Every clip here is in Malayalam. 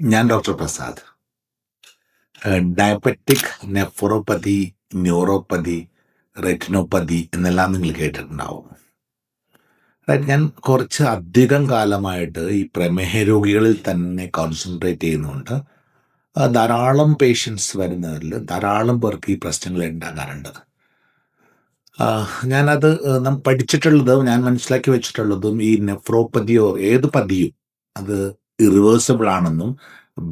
ഞാൻ doctor Prasad. Diabetic nephropathy neuropathy retinopathy എന്നെല്ലാം നിങ്ങൾ കേട്ടിട്ടുണ്ടാവും. ഞാൻ കുറച്ച് അധികം കാലമായിട്ട് ഈ പ്രമേഹ രോഗികളിൽ തന്നെ കോൺസെൻട്രേറ്റ് ചെയ്യുന്നുണ്ട്. ധാരാളം പേഷ്യൻസ് വരുന്നതിൽ ധാരാളം പേർക്ക് ഈ പ്രശ്നങ്ങൾ ഉണ്ടാകാറുണ്ട്. ഞാനത് നാം പഠിച്ചിട്ടുള്ളത് ഞാൻ മനസ്സിലാക്കി വെച്ചിട്ടുള്ളതും ഈ നെഫ്രോപ്പതിയോ ഏത് പതിയും അത് ഇറിവേഴ്സിബിൾ ആണെന്നും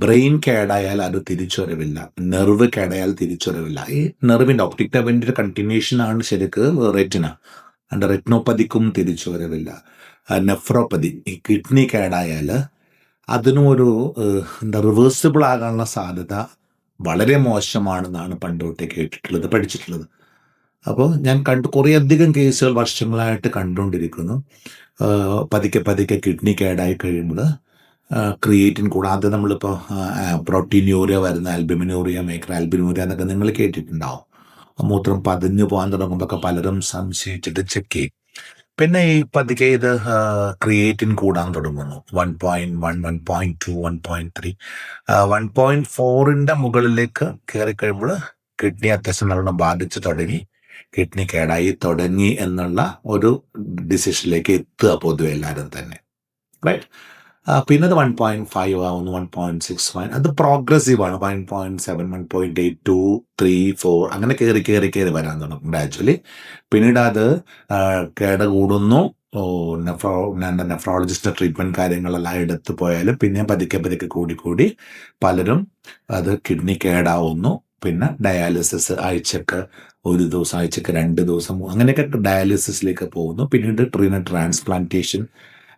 ബ്രെയിൻ കേടായാൽ അത് തിരിച്ചുവരവില്ല നെർവ് കേടായാൽ തിരിച്ചുവരവില്ല ഈ നെർവിന്റെ ഒപ്റ്റിക് നെർവിന്റെ ഒരു കണ്ടിന്യൂഷൻ ആണ് ശരിക്ക് റെറ്റിന അതിന്റെ റെറ്റിനോപ്പതിക്കും തിരിച്ചുവരവില്ല നെഫ്രോപ്പതി ഈ കിഡ്നി കേടായാൽ അതിനും ഒരു എന്താ റിവേഴ്സിബിൾ ആകാനുള്ള സാധ്യത വളരെ മോശമാണെന്നാണ് പണ്ട് കേട്ടിട്ടുള്ളത് പഠിച്ചിട്ടുള്ളത്. അപ്പോൾ ഞാൻ കണ്ടു കുറേയധികം കേസുകൾ വർഷങ്ങളായിട്ട് കണ്ടുകൊണ്ടിരിക്കുന്നു. പതുക്കെ പതുക്കെ കിഡ്നി കേടായി കഴിയുമ്പോൾ ക്രിയേറ്റിൻ കൂടാതെ നമ്മളിപ്പോൾ പ്രോട്ടീൻയൂറിയ വരുന്ന ആൽബിമിനൂറിയ മേക്കർ ആൽബിനൂറിയ എന്നൊക്കെ നിങ്ങൾ കേട്ടിട്ടുണ്ടാവും. മൂത്രം പതിഞ്ഞു പോകാൻ തുടങ്ങുമ്പോൾ പലരും സംശയിച്ചിട്ട് ചെക്ക് ചെയ്യും. പിന്നെ ഈ പതുക്കെ ഇത് ക്രിയേറ്റിൻ കൂടാൻ തുടങ്ങുന്നു. One point one one point two one point three one point ഫോറിന്റെ മുകളിലേക്ക് കയറി കഴിയുമ്പോൾ കിഡ്നി അത്യാവശ്യം നല്ലോണം ബാധിച്ചു തുടങ്ങി. കിഡ്നി കേടായി തുടങ്ങി എന്നുള്ള ഒരു ഡിസിഷനിലേക്ക് എത്തുക പൊതുവെ എല്ലാവരും തന്നെ. റൈറ്റ് പിന്നെ അത് വൺ പോയിന്റ് ഫൈവ് ആവുന്നു വൺ പോയിന്റ് സിക്സ് ഫൈവ് അത് പ്രോഗ്രസീവ് ആണ്. One point seven one point eight two three four അങ്ങനെ കയറി കയറി കയറി വരാൻ തുടങ്ങും ഗ്രാജുവലി പിന്നീട് അത് കേട കൂടുന്നു നെഫ്രോ നെഫ്രോളജിസ്റ്റ് ട്രീറ്റ്മെന്റ് കാര്യങ്ങളെല്ലാം എടുത്തു പോയാലും പിന്നെ പതുക്കെ പതുക്കെ കൂടി കൂടി പലരും അത് കിഡ്നി കേടാവുന്നു. പിന്നെ ഡയാലിസിസ് ആഴ്ചക്ക് ഒരു ദിവസം ആഴ്ചക്ക് രണ്ട് ദിവസം അങ്ങനെയൊക്കെ ഡയാലിസിസിലേക്ക് പോകുന്നു. പിന്നീട് ട്രീന ട്രാൻസ്പ്ലാന്റേഷൻ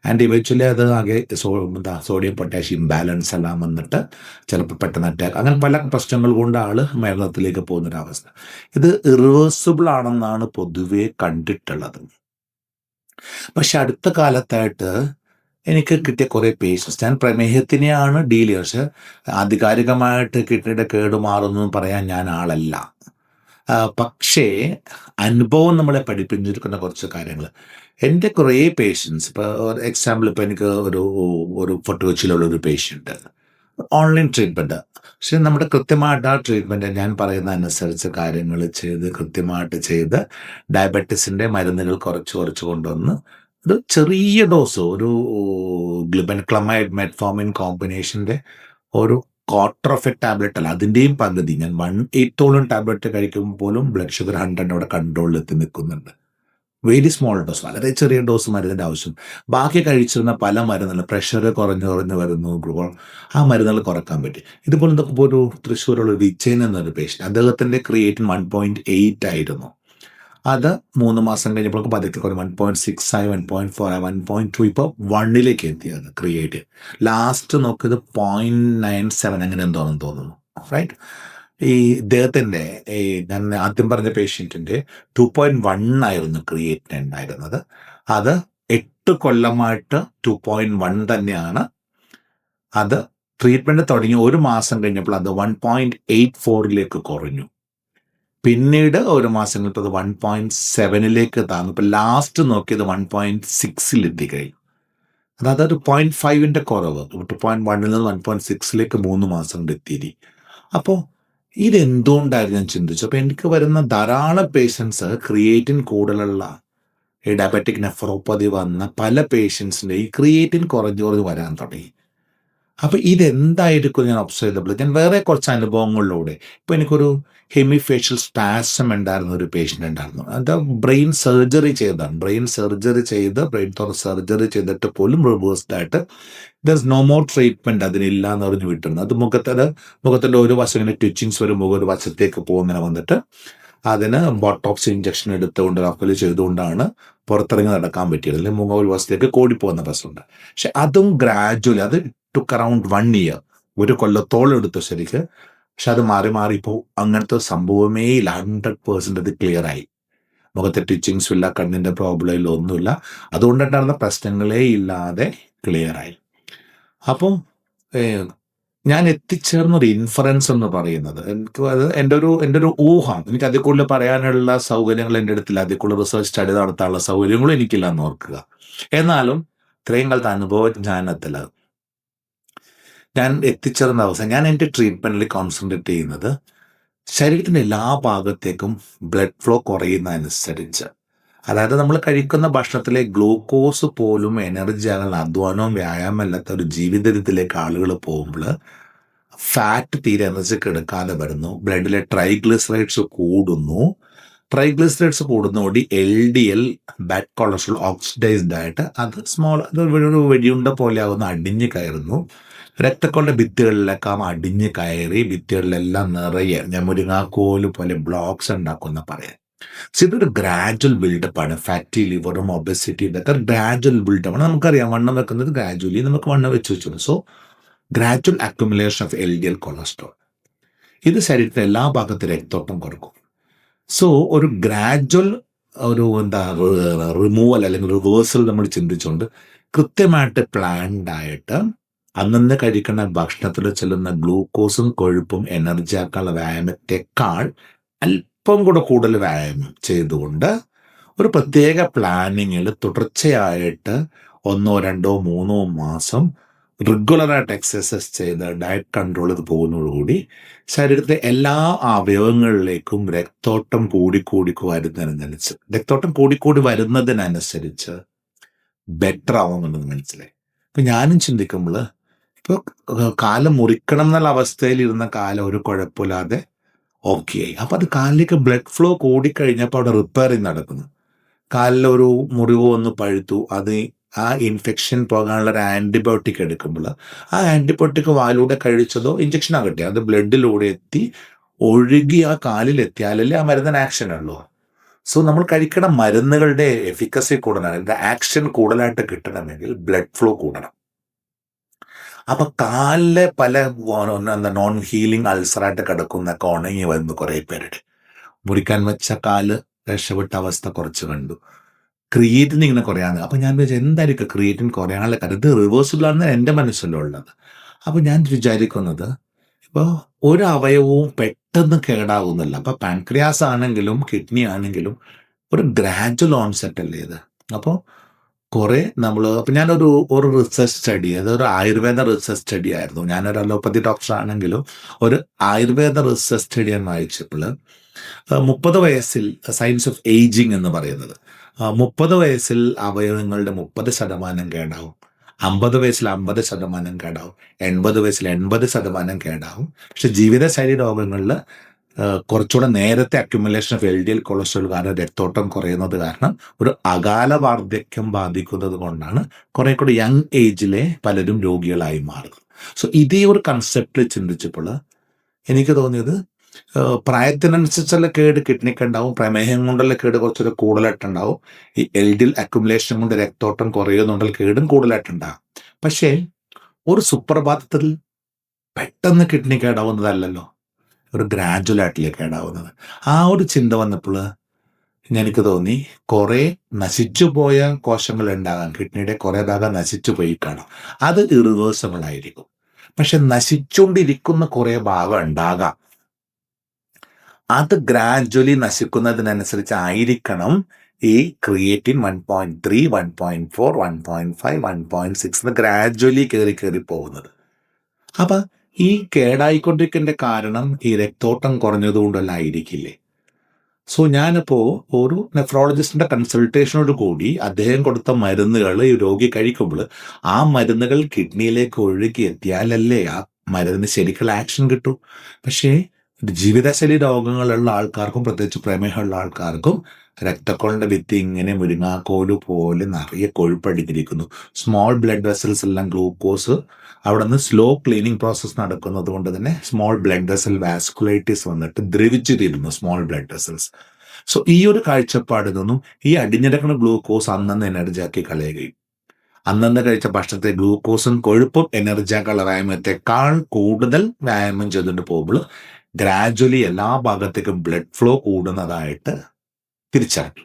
ആൻഡ് ഇവച്വലി അത് ആകെ സോ എന്താ സോഡിയം പൊട്ടാഷ്യം ബാലൻസ് എല്ലാം വന്നിട്ട് ചിലപ്പോൾ പെട്ടെന്ന് അറ്റാക്ക് അങ്ങനെ പല പ്രശ്നങ്ങൾ കൊണ്ട് ആൾ മരണത്തിലേക്ക് പോകുന്നൊരവസ്ഥ. ഇത് ഇറിവേഴ്സിബിൾ ആണെന്നാണ് പൊതുവെ കണ്ടിട്ടുള്ളത്. പക്ഷെ അടുത്ത കാലത്തായിട്ട് എനിക്ക് കിട്ടിയ കുറേ പേഷ്യൻസ് ഞാൻ പ്രമേഹത്തിനെയാണ് ഡീൽ ചെയ്യുക. പക്ഷെ ആധികാരികമായിട്ട് കിഡ്നിയുടെ കേടുമാറുന്നു പറയാൻ ഞാൻ ആളല്ല. പക്ഷേ അനുഭവം നമ്മളെ പഠിപ്പിച്ചിരിക്കുന്ന കുറച്ച് കാര്യങ്ങൾ എന്റെ കുറേ പേഷ്യൻസ് ഇപ്പോൾ എക്സാമ്പിൾ ഇപ്പോൾ എനിക്ക് ഒരു ഒരു ഫോട്ടോ കൊച്ചിയിലുള്ള ഒരു പേഷ്യന്റ് ഓൺലൈൻ ട്രീറ്റ്മെന്റ് പക്ഷെ നമ്മുടെ കൃത്യമായിട്ട് ആ ട്രീറ്റ്മെന്റ് ഞാൻ പറയുന്ന അനുസരിച്ച് കാര്യങ്ങൾ ചെയ്ത് കൃത്യമായിട്ട് ചെയ്ത് ഡയബറ്റീസിന്റെ മരുന്നുകൾ കുറച്ച് കുറച്ച് കൊണ്ടുവന്ന് ഒരു ചെറിയ ഡോസ് ഒരു ഗ്ലിബൻ ക്ലമൈഡ് മെറ്റ്ഫോമിൻ കോമ്പിനേഷന്റെ ഒരു ക്വാർട്ടർ ഓഫ് എ ടാബ്ലറ്റ് അല്ല അതിന്റെയും പകുതി. ഞാൻ വൺ എയ്റ്റോളം ടാബ്ലറ്റ് കഴിക്കുമ്പോൾ പോലും ബ്ലഡ് ഷുഗർ ഹൺഡ്രഡ് അവിടെ കൺട്രോളിൽ എത്തി നിൽക്കുന്നുണ്ട്. വെരി സ്മോൾ ഡോസ് വളരെ ചെറിയ ഡോസ് മരുന്നിന്റെ ആവശ്യം. ബാക്കി കഴിച്ചിരുന്ന പല മരുന്നുകൾ പ്രഷർ കുറഞ്ഞു കുറഞ്ഞു വരുന്നു ഗ്രോ ആ മരുന്നുകൾ കുറയ്ക്കാൻ പറ്റി. ഇതുപോലെ ഇപ്പോൾ ഒരു തൃശ്ശൂരുള്ള വിജയൻ എന്നൊരു പേഷ്യന്റ് അദ്ദേഹത്തിന്റെ ക്രിയേറ്റിൻ വൺ പോയിന്റ് എയ്റ്റ് ആയിരുന്നു. അത് മൂന്ന് മാസം കഴിഞ്ഞപ്പോൾ പതുക്കെ കുറഞ്ഞു വൺ പോയിന്റ് സിക്സ് ആയി വൺ പോയിന്റ് ഫോർ ആയി വൺ പോയിന്റ് ടു ഇപ്പോൾ വണ്ണിലേക്ക് എത്തിയത് ക്രിയേറ്റ് ലാസ്റ്റ് നോക്കിയത് പോയിന്റ് നയൻ സെവൻ അങ്ങനെ എന്തോന്നും തോന്നുന്നു. റൈറ്റ് ഈ ഇദ്ദേഹത്തിന്റെ ഈ ഞാൻ ആദ്യം പറഞ്ഞ പേഷ്യന്റിന്റെ ടു പോയിന്റ് വൺ ആയിരുന്നു ക്രിയേറ്റിന് ഉണ്ടായിരുന്നത്. അത് എട്ട് കൊല്ലമായിട്ട് ടു പോയിന്റ് വൺ തന്നെയാണ്. അത് ട്രീറ്റ്മെന്റ് തുടങ്ങി ഒരു മാസം കഴിഞ്ഞപ്പോൾ അത് വൺ പോയിന്റ് എയ്റ്റ് ഫോറിലേക്ക് കുറഞ്ഞു. പിന്നീട് ഒരു മാസം കഴിഞ്ഞപ്പോൾ അത് വൺ പോയിന്റ് സെവനിലേക്ക് താന്നു. ഇപ്പം ലാസ്റ്റ് നോക്കിയത് വൺ പോയിന്റ് സിക്സിൽ എത്തിക്കഴിഞ്ഞു. അതായത് ഒരു പോയിന്റ് ഫൈവിന്റെ കുറവ്. ടു പോയിന്റ് വണ്ണിൽ നിന്ന് വൺ പോയിന്റ് സിക്സിലേക്ക് മൂന്ന് മാസം കൊണ്ട് എത്തിയിരി. അപ്പോൾ ഇതെന്തുകൊണ്ടായിരുന്നു ഞാൻ ചിന്തിച്ചു അപ്പോൾ എനിക്ക് വരുന്ന ധാരാളം പേഷ്യൻസ് ക്രിയേറ്റിൻ കൂടുതലുള്ള ഈ ഡയബറ്റിക് നെഫ്രോപ്പതി വന്ന പല പേഷ്യൻസിന്റെ ഈ ക്രിയേറ്റിൻ കുറഞ്ഞു കുറഞ്ഞ് വരാൻ തുടങ്ങി. അപ്പോൾ ഇതെന്തായിരിക്കും ഞാൻ ഒബ്സർവ് ചെയ്തപ്പോൾ? ഞാൻ വേറെ കുറച്ച് അനുഭവങ്ങളിലൂടെ. ഇപ്പോൾ എനിക്കൊരു ഹെമിഫേഷ്യൽ സ്പാസം ഉണ്ടായിരുന്ന ഒരു പേഷ്യന്റ് ഉണ്ടായിരുന്നു. അത് ബ്രെയിൻ സർജറി ചെയ്തതാണ്. ബ്രെയിൻ സർജറി ചെയ്ത് ബ്രെയിൻ തുറ സർജറി ചെയ്തിട്ട് പോലും റിവേഴ്സ്ഡ് ആയിട്ട് ദർ നോ മോർ ട്രീറ്റ്മെന്റ് അതിനില്ല എന്ന് പറഞ്ഞ് വിട്ടിരുന്നു. അത് മുഖത്തത് മുഖത്തിന്റെ ഒരു വശം ഇങ്ങനെ ട്വിച്ചിങ്സ് വരും മുഖം ഒരു വശത്തേക്ക് പോകുന്നതിനെ വന്നിട്ട്. അതിന് ബോട്ടോക്സ് ഇഞ്ചക്ഷൻ എടുത്തുകൊണ്ട് റഫൽ ചെയ്തുകൊണ്ടാണ് പുറത്തിറങ്ങി നടക്കാൻ പറ്റിയത്. അല്ലെങ്കിൽ മുഖം ഒരു വശത്തേക്ക് കോടിപ്പോകുന്ന പ്രശ്നമുണ്ട്. പക്ഷെ അതും ഗ്രാജുവലി അത് ടുക്ക് അറൗണ്ട് വൺ ഇയർ ഒരു കൊല്ലത്തോളം എടുത്തു ശരിക്ക്. പക്ഷെ അത് മാറി മാറി ഇപ്പോൾ അങ്ങനത്തെ സംഭവമേ ഇല്ല. ഹൺഡ്രഡ് പേഴ്സന്റ് അത് ക്ലിയർ ആയി. മുഖത്തെ ടീച്ചിങ്സും ഇല്ല കണ്ണിന്റെ പ്രോബ്ലം ഇല്ല ഒന്നുമില്ല. അതുകൊണ്ടുണ്ടായിരുന്ന പ്രശ്നങ്ങളേ ഇല്ലാതെ ക്ലിയർ ആയി. അപ്പം ഞാൻ എത്തിച്ചേർന്ന ഒരു ഇൻഫറൻസ് എന്ന് പറയുന്നത്. എനിക്ക് അത് എന്റെ ഒരു എന്റെ ഒരു ഊഹം എനിക്ക് അതിൽ കൂടുതൽ പറയാനുള്ള സൗകര്യങ്ങൾ എന്റെ അടുത്തില്ല. അതിൽ കൂടുതൽ റിസർച്ച് സ്റ്റഡി നടത്താനുള്ള സൗകര്യങ്ങളും എനിക്കില്ല എന്ന് ഓർക്കുക. എന്നാലും ഇത്രയും കാലത്തെ അനുഭവജ്ഞാനത്തിൽ ഞാൻ എത്തിച്ചേർന്ന അവസ്ഥ ഞാൻ എന്റെ ട്രീറ്റ്മെന്റിൽ കോൺസെൻട്രേറ്റ് ചെയ്യുന്നത് ശരീരത്തിന്റെ എല്ലാ ഭാഗത്തേക്കും ബ്ലഡ് ഫ്ലോ കുറയുന്നതനുസരിച്ച്. അതായത് നമ്മൾ കഴിക്കുന്ന ഭക്ഷണത്തിലെ ഗ്ലൂക്കോസ് പോലും എനർജി ആകാൻ അധ്വാനവും വ്യായാമം അല്ലാത്ത ഒരു ജീവിത രീതിയിലേക്ക് ആളുകൾ പോകുമ്പോൾ ഫാറ്റ് തീരെ എനർജി എടുക്കാതെ വരുന്നു. ബ്ലഡിലെ ട്രൈഗ്ലിസറൈഡ്സ് കൂടുന്നു. Triglycerides കൂടുന്നതോടി L D L bad cholesterol oxidized ആയിട്ട് അത് സ്മോൾ അത് ഒരു വെടിയുണ്ട പോലെ ആകുന്ന അടിഞ്ഞ് കയറുന്നു. രക്തക്കൊള്ള ഭിത്തികളിലൊക്കെ അടിഞ്ഞ് കയറി ഭിത്തികളിലെല്ലാം നിറയെ ഞാൻ മുരിങ്ങാക്കോൽ പോലെ ബ്ലോക്സ് ഉണ്ടാക്കുന്ന പറയാം സോ ഇതൊരു ഗ്രാജ്വൽ ബിൽഡപ്പ് ആണ്. ഫാറ്റി ലിവറും ഒബസിറ്റി ഇതൊക്കെ ബിൽഡപ്പ് ആണ്. നമുക്കറിയാം വണ്ണം വെക്കുന്നത് ഗ്രാജ്വലി നമുക്ക് വണ്ണം വെച്ച് വെച്ചു so gradual accumulation of L D L cholesterol ഇത് ശരീരത്തിലെ എല്ലാ ഭാഗത്തും രക്തോട്ടം കുറക്കും സോ ഒരു ഗ്രാജ്വൽ ഒരു എന്താ റിമൂവൽ അല്ലെങ്കിൽ റിവേഴ്സൽ നമ്മൾ ചിന്തിച്ചുകൊണ്ട് കൃത്യമായിട്ട് പ്ലാൻഡ് ആയിട്ട് അന്നന്ന് കഴിക്കുന്ന ഭക്ഷണത്തിൽ ചെല്ലുന്ന ഗ്ലൂക്കോസും കൊഴുപ്പും എനർജി ആക്കാനുള്ള വ്യായാമത്തെക്കാൾ അല്പം കൂടെ കൂടുതൽ വ്യായാമം ചെയ്തുകൊണ്ട് ഒരു പ്രത്യേക പ്ലാനിങ്ങിൽ തുടർച്ചയായിട്ട് ഒന്നോ രണ്ടോ മൂന്നോ മാസം റെഗുലറായിട്ട് എക്സസൈസ് ചെയ്ത് ഡയറ്റ് കൺട്രോൾ ചെയ്ത് പോകുന്നതോടുകൂടി ശരീരത്തിലെ എല്ലാ അവയവങ്ങളിലേക്കും രക്തോട്ടം കൂടിക്കൂടി വരുന്നതിനനുസരിച്ച് രക്തോട്ടം കൂടിക്കൂടി വരുന്നതിനനുസരിച്ച് ബെറ്റർ ആവുമെന്ന് മനസ്സിലായി. ഇപ്പം ഞാനും ചിന്തിക്കുമ്പോൾ ഇപ്പോൾ കാലം മുറിക്കണം എന്നുള്ള അവസ്ഥയിൽ ഇരുന്ന കാലം ഒരു കുഴപ്പമില്ലാതെ ഓക്കെ അപ്പം അത് കാലിലേക്ക് ബ്ലഡ് ഫ്ലോ കൂടിക്കഴിഞ്ഞപ്പോൾ അവിടെ റിപ്പയറിങ് നടക്കുന്നു. കാലിലൊരു മുറിവ് ഒന്ന് പഴുത്തു. അത് ആ ഇൻഫെക്ഷൻ പോകാനുള്ള ഒരു ആന്റിബയോട്ടിക് എടുക്കുമ്പോൾ ആ ആന്റിബയോട്ടിക് വായിലൂടെ കഴിച്ചതോ ഇഞ്ചക്ഷൻ ആകട്ടെ. അത് ബ്ലഡിലൂടെ എത്തി ഒഴുകി ആ കാലിൽ എത്തിയാലല്ലേ ആ മരുന്നിന് ആക്ഷൻ ഉള്ളൂ. സോ നമ്മൾ കഴിക്കുന്ന മരുന്നുകളുടെ എഫിക്കസി കൂടണം ആക്ഷൻ കൂടുതലായിട്ട് കിട്ടണമെങ്കിൽ ബ്ലഡ് ഫ്ലോ കൂടണം. അപ്പൊ കാലിലെ പല എന്താ നോൺ ഹീലിംഗ് അൾസറായിട്ട് കിടക്കുന്നൊക്കെ ഉണങ്ങി വന്നു കുറേ പേരുടെ മുറിക്കാൻ വെച്ച കാൽ രക്ഷപ്പെട്ട അവസ്ഥ കുറച്ച് കണ്ടു. ക്രിയേറ്റിന് ഇങ്ങനെ കുറയാണ് അപ്പൊ ഞാൻ വിചാരിച്ചു എന്തായിരിക്കും ക്രിയേറ്റിന് കുറയാനുള്ള കാര്യം? ഇത് റിവേഴ്സിബിൾ ആണെന്ന് എന്റെ മനസ്സിലുള്ളത് അപ്പൊ ഞാൻ വിചാരിക്കുന്നത് ഇപ്പോൾ ഒരു അവയവവും പെട്ടെന്ന് കേടാവുന്നില്ല. അപ്പൊ പാൻക്രിയാസ് ആണെങ്കിലും കിഡ്നി ആണെങ്കിലും ഒരു ഗ്രാജുവൽ ഓൺസെറ്റ് അല്ലേ ഇത്? അപ്പോൾ കുറെ നമ്മൾ അപ്പം ഞാനൊരു ഒരു റിസർച്ച് സ്റ്റഡി അതൊരു ആയുർവേദ റിസർച്ച് സ്റ്റഡി ആയിരുന്നു. ഞാനൊരു അലോപ്പതി ഡോക്ടർ ആണെങ്കിലും ഒരു ആയുർവേദ റിസർച്ച് സ്റ്റഡി ഞാൻ വായിച്ചപ്പോൾ മുപ്പത് വയസ്സിൽ സയൻസ് ഓഫ് ഏജിങ് എന്ന് പറയുന്നത് മുപ്പത് വയസ്സിൽ അവയവങ്ങളുടെ മുപ്പത് ശതമാനം കേടാവും അമ്പത് വയസ്സിൽ അമ്പത് ശതമാനം കേടാവും എൺപത് വയസ്സിൽ എൺപത് ശതമാനം കേടാവും. പക്ഷെ ജീവിതശൈലി രോഗങ്ങളിൽ കുറച്ചുകൂടെ നേരത്തെ accumulation of L D L cholesterol കാരണം രക്തോട്ടം കുറയുന്നത് കാരണം ഒരു അകാല വാർദ്ധക്യം ബാധിക്കുന്നത് കൊണ്ടാണ് കുറെ കൂടെ യങ് ഏജിലെ പലരും രോഗികളായി മാറുന്നത്. സോ ഇതേ ഒരു കൺസെപ്റ്റിൽ ചിന്തിച്ചപ്പോൾ എനിക്ക് തോന്നിയത് പ്രായത്തിനനുസരിച്ചുള്ള കേട് കിഡ്നിക്ക് ഉണ്ടാവും പ്രമേഹം കൊണ്ടുള്ള കേട് കുറച്ചൊരു കൂടുതലായിട്ടുണ്ടാവും ഈ എൽ ഡി എൽ അക്യുമുലേഷൻ കൊണ്ട് രക്തോട്ടം കുറയുന്നുണ്ടെങ്കിൽ കേടും കൂടുതലായിട്ടുണ്ടാകും. പക്ഷേ ഒരു സുപ്രഭാതത്തിൽ പെട്ടെന്ന് കിഡ്നി കേടാവുന്നതല്ലല്ലോ. ഒരു ഗ്രാജുവൽ ആയിട്ടില്ലേ കേടാവുന്നത് ആ ഒരു ചിന്ത വന്നപ്പോൾ എനിക്ക് തോന്നി കുറേ നശിച്ചു പോയ കോശങ്ങൾ ഉണ്ടാകാം. കിഡ്നിയുടെ കുറേ ഭാഗം നശിച്ചു പോയി കാണാം. അത് ഇറിവേഴ്സിബിൾ ആയിരിക്കും. പക്ഷെ നശിച്ചുകൊണ്ടിരിക്കുന്ന കുറേ ഭാഗം ഉണ്ടാകാം. അത് ഗ്രാജുവലി നശിക്കുന്നതിനനുസരിച്ച് ആയിരിക്കണം ഈ creatine one point three one point four one point five one point six gradually കയറി കയറി പോകുന്നത്. അപ്പം ഈ കേടായിക്കൊണ്ടിരിക്കേണ്ട കാരണം ഈ രക്തോട്ടം കുറഞ്ഞതുകൊണ്ടല്ല ആയിരിക്കില്ലേ സോ ഞാനിപ്പോൾ ഒരു നെഫ്രോളജിസ്റ്റിന്റെ കൺസൾട്ടേഷനോട് കൂടി അദ്ദേഹം കൊടുത്ത മരുന്നുകൾ ഈ രോഗി കഴിക്കുമ്പോൾ ആ മരുന്നുകൾ കിഡ്നിയിലേക്ക് ഒഴുകി എത്തിയാലല്ലേ ആ മരുന്നിന് ശരിക്കുള്ള ആക്ഷൻ കിട്ടൂ? പക്ഷേ ജീവിതശൈലി രോഗങ്ങളുള്ള ആൾക്കാർക്കും പ്രത്യേകിച്ച് പ്രമേഹമുള്ള ആൾക്കാർക്കും രക്തക്കോളിന്റെ ഭിത്തി ഇങ്ങനെ മുരിങ്ങാക്കോൽ പോലെ നിറയെ കൊഴുപ്പടിഞ്ഞിരിക്കുന്നു സ്മോൾ ബ്ലഡ് വെസൽസ് എല്ലാം ഗ്ലൂക്കോസ് അവിടെ നിന്ന് സ്ലോ ക്ലീനിങ് പ്രോസസ്സ് നടക്കുന്നത് കൊണ്ട് തന്നെ സ്മോൾ ബ്ലഡ് വെസൽ വാസ്കുലൈറ്റിസ് വന്നിട്ട് ദ്രവിച്ചു തീരുന്നു സ്മോൾ ബ്ലഡ് വെസൽസ് സോ ഈ ഒരു കാഴ്ചപ്പാടിൽ നിന്നും ഈ അടിഞ്ഞിടക്കുന്ന ഗ്ലൂക്കോസ് അന്നന്ന് എനർജിയാക്കി കളയുകയും. അന്നന്ന് കഴിച്ച ഭക്ഷണത്തെ ഗ്ലൂക്കോസും കൊഴുപ്പും എനർജി ആക്കാനുള്ള വ്യായാമത്തെക്കാൾ കൂടുതൽ വ്യായാമം ചെയ്തുകൊണ്ട് പോകുമ്പോൾ ഗ്രാജ്വലി എല്ലാ ഭാഗത്തേക്കും ബ്ലഡ് ഫ്ലോ കൂടുന്നതായിട്ട് തിരിച്ചറിഞ്ഞു.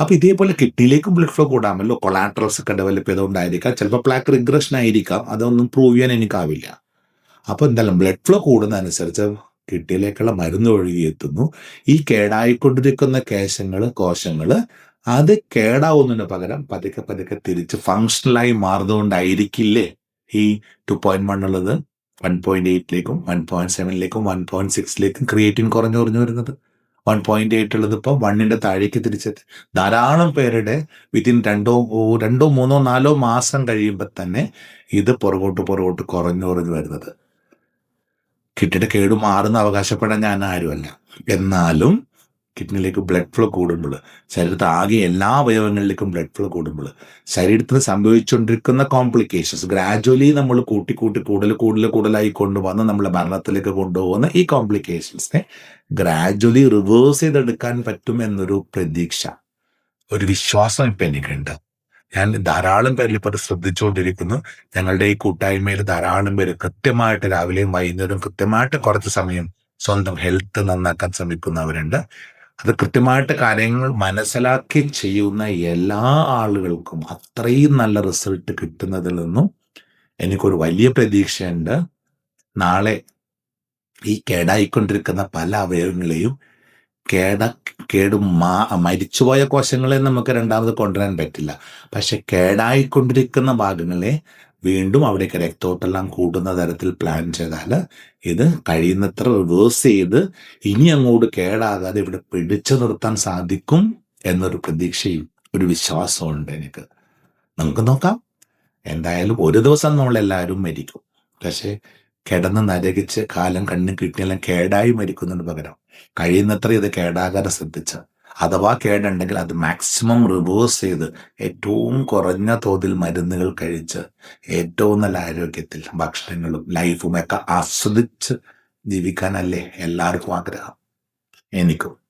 അപ്പൊ ഇതേപോലെ കിഡ്നിയിലേക്കും ബ്ലഡ് ഫ്ലോ കൂടാമല്ലോ. കൊളാട്രൽസ് ഒക്കെ ഡെവലപ്പ് ചെയ്തുകൊണ്ടായിരിക്കാം. ചിലപ്പോൾ പ്ലാക്ക് റിഗ്രഷൻ ആയിരിക്കാം. അതൊന്നും പ്രൂവ് ചെയ്യാൻ എനിക്കാവില്ല. അപ്പോൾ എന്തായാലും ബ്ലഡ് ഫ്ലോ കൂടുന്നതനുസരിച്ച് കിഡ്നിയിലേക്കുള്ള മരുന്ന് ഒഴുകിയെത്തുന്നു ഈ കേടായിക്കൊണ്ടിരിക്കുന്ന കേശങ്ങൾ കോശങ്ങൾ അത് കേടാവുന്നതിന് പകരം പതുക്കെ പതുക്കെ തിരിച്ച് ഫങ്ഷണലായി മാറുന്നതുകൊണ്ടായിരിക്കില്ലേ ഈ ടു പോയിന്റ് വൺ ഉള്ളത്? വൺ പോയിന്റ് എയ്റ്റിലേക്കും വൺ പോയിന്റ് സെവനിലേക്കും വൺ പോയിന്റ് സിക്സിലേക്കും ക്രിയേറ്റിൻ കുറഞ്ഞു കുറഞ്ഞു വരുന്നത്. വൺ പോയിന്റ് എയ്റ്റ് ഉള്ളത് ഇപ്പോൾ വണ്ണിന്റെ താഴേക്ക് തിരിച്ചെത്തി. ധാരാളം പേരുടെ വിത്തിൻ രണ്ടോ രണ്ടോ മൂന്നോ നാലോ മാസം കഴിയുമ്പോൾ തന്നെ ഇത് പുറകോട്ട് പുറകോട്ട് കുറഞ്ഞു കുറഞ്ഞു വരുന്നത്. കിട്ടിയിട്ട് കേട് മാറുന്ന അവകാശപ്പെടാൻ ഞാൻ ആരുമല്ല. എന്നാലും കിഡ്നിയിലേക്ക് ബ്ലഡ് ഫ്ലോ കൂടുമ്പോൾ ശരീരത്തെ ആകെ എല്ലാ അവയവങ്ങളിലേക്കും ബ്ലഡ് ഫ്ലോ കൂടുമ്പോൾ ശരീരത്തിന് സംഭവിച്ചുകൊണ്ടിരിക്കുന്ന കോംപ്ലിക്കേഷൻസ് ഗ്രാജുവലി നമ്മൾ കൂട്ടി കൂട്ടി കൂടുതൽ കൂടുതൽ കൂടുതലായി കൊണ്ടുവന്ന് നമ്മളെ മരണത്തിലേക്ക് കൊണ്ടുപോകുന്ന ഈ കോംപ്ലിക്കേഷൻസിനെ ഗ്രാജുവലി റിവേഴ്സ് ചെയ്തെടുക്കാൻ പറ്റും എന്നൊരു പ്രതീക്ഷ ഒരു വിശ്വാസം ഇപ്പം എനിക്കുണ്ട്. ഞാൻ ധാരാളം പേരിൽ ഇപ്പോൾ ശ്രദ്ധിച്ചുകൊണ്ടിരിക്കുന്നു. ഞങ്ങളുടെ ഈ കൂട്ടായ്മയിൽ ധാരാളം പേര് കൃത്യമായിട്ട് രാവിലെയും വൈകുന്നേരവും കൃത്യമായിട്ട് കുറച്ച് സമയം സ്വന്തം ഹെൽത്ത് നന്നാക്കാൻ ശ്രമിക്കുന്നവരുണ്ട്. അത് കൃത്യമായിട്ട് കാര്യങ്ങൾ മനസ്സിലാക്കി ചെയ്യുന്ന എല്ലാ ആളുകൾക്കും അത്രയും നല്ല റിസൾട്ട് കിട്ടുന്നതിൽ നിന്നും എനിക്കൊരു വലിയ പ്രതീക്ഷയുണ്ട്. നാളെ ഈ കേടായിക്കൊണ്ടിരിക്കുന്ന പല അവയവങ്ങളെയും കേട കേട് മാ മരിച്ചുപോയ കോശങ്ങളെ നമുക്ക് രണ്ടാമത് കൊണ്ടുവരാൻ പറ്റില്ല. പക്ഷെ കേടായിക്കൊണ്ടിരിക്കുന്ന ഭാഗങ്ങളെ വീണ്ടും അവിടേക്ക് രക്തോട്ടെല്ലാം കൂടുന്ന തരത്തിൽ പ്ലാൻ ചെയ്താൽ ഇത് കഴിയുന്നത്ര റിവേഴ്സ് ചെയ്ത് ഇനി അങ്ങോട്ട് കേടാകാതെ ഇവിടെ പിടിച്ചു നിർത്താൻ സാധിക്കും എന്നൊരു പ്രതീക്ഷയും ഒരു വിശ്വാസവും ഉണ്ട് എനിക്ക്. നമുക്ക് നോക്കാം. എന്തായാലും ഒരു ദിവസം നമ്മളെല്ലാവരും മരിക്കും. പക്ഷേ കിടന്ന് നരകിച്ച് കാലം കണ്ണും കിട്ടിയെല്ലാം കേടായി മരിക്കുന്നതിന് പകരം കഴിയുന്നത്ര ഇത് കേടാകാതെ ശ്രദ്ധിച്ച് അഥവാ കേടുണ്ടെങ്കിൽ അത് മാക്സിമം റിവേഴ്സ് ചെയ്ത് ഏറ്റവും കുറഞ്ഞ തോതിൽ മരുന്നുകൾ കഴിച്ച് ഏറ്റവും നല്ല ആരോഗ്യത്തിൽ ഭക്ഷണങ്ങളും ലൈഫുമൊക്കെ ആസ്വദിച്ച് ജീവിക്കാനല്ലേ എല്ലാവർക്കും ആഗ്രഹം. എനിക്കും.